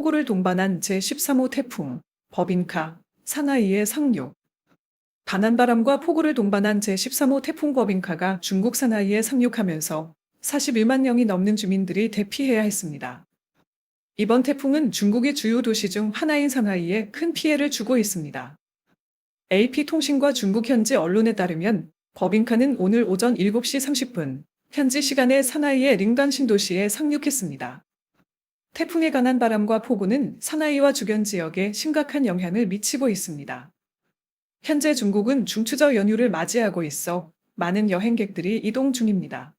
폭우를 동반한 제13호 태풍, 법인카, 사나이의 상륙. 바난바람과 폭우를 동반한 제13호 태풍 법인카가 중국 사나이에 상륙하면서 41만 명이 넘는 주민들이 대피해야 했습니다. 이번 태풍은 중국의 주요 도시 중 하나인 상하이에 큰 피해를 주고 있습니다. AP통신과 중국 현지 언론에 따르면 법인카는 오늘 오전 7시 30분 현지 시간에 사나이의 링단 신도시에 상륙했습니다. 태풍에 관한 바람과 폭우는 사나이와 주변 지역에 심각한 영향을 미치고 있습니다. 현재 중국은 중추절 연휴를 맞이하고 있어 많은 여행객들이 이동 중입니다.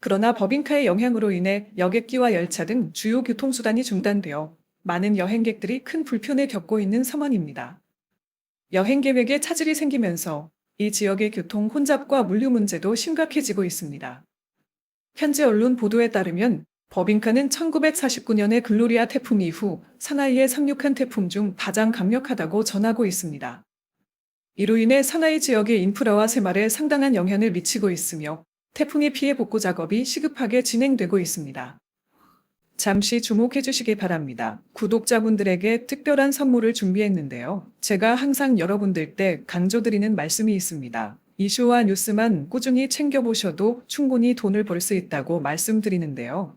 그러나 법인카의 영향으로 인해 여객기와 열차 등 주요 교통수단이 중단되어 많은 여행객들이 큰 불편을 겪고 있는 상황입니다. 여행 계획에 차질이 생기면서 이 지역의 교통 혼잡과 물류 문제도 심각해지고 있습니다. 현지 언론 보도에 따르면 법인카는 1949년의 글로리아 태풍 이후 사나이에 상륙한 태풍 중 가장 강력하다고 전하고 있습니다. 이로 인해 사나이 지역의 인프라와 생활에 상당한 영향을 미치고 있으며 태풍의 피해 복구 작업이 시급하게 진행되고 있습니다. 잠시 주목해 주시기 바랍니다. 구독자분들에게 특별한 선물을 준비했는데요. 제가 항상 여러분들 때 강조드리는 말씀이 있습니다. 이슈와 뉴스만 꾸준히 챙겨보셔도 충분히 돈을 벌 수 있다고 말씀드리는데요.